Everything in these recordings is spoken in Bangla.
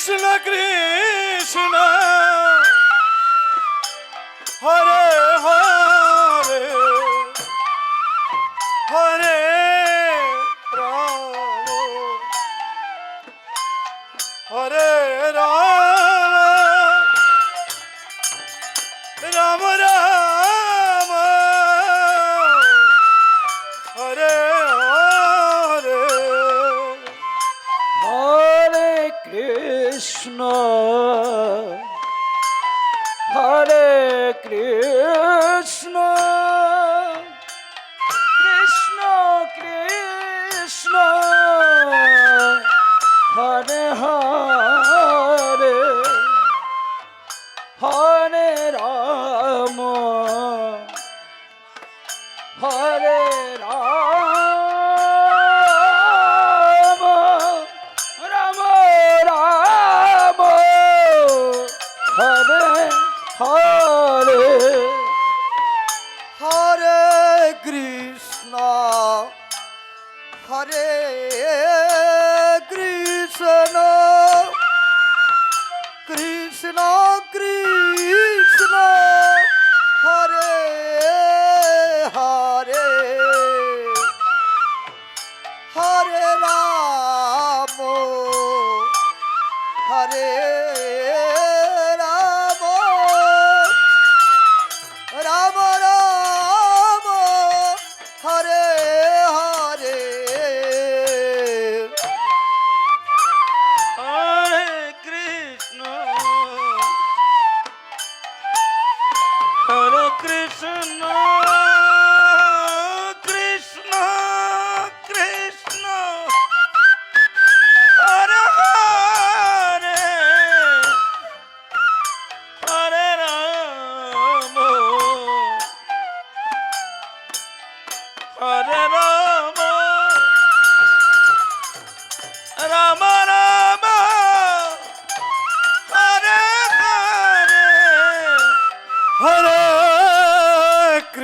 কৃষ্ণ কৃষ্ণ। হরে হরে। ei, ei.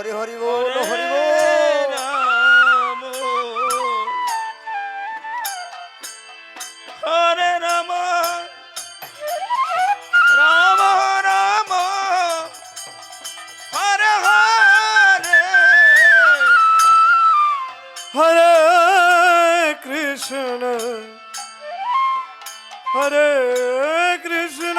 হরি হরি বল হরি বল। রাম। হরে রাম। রাম রাম। হরে হরে। হরে কৃষ্ণ। হরে কৃষ্ণ।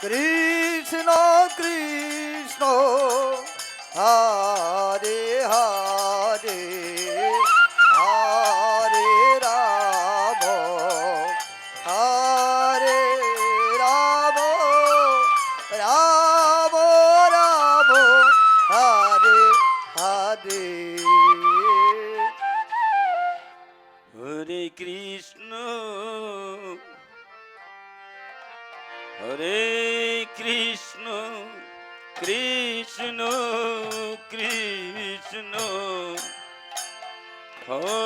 কৃষ্ণ কৃষ্ণ হরে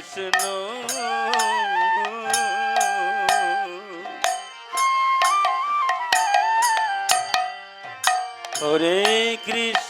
কৃষ্ণ। হরে কৃষ্ণ।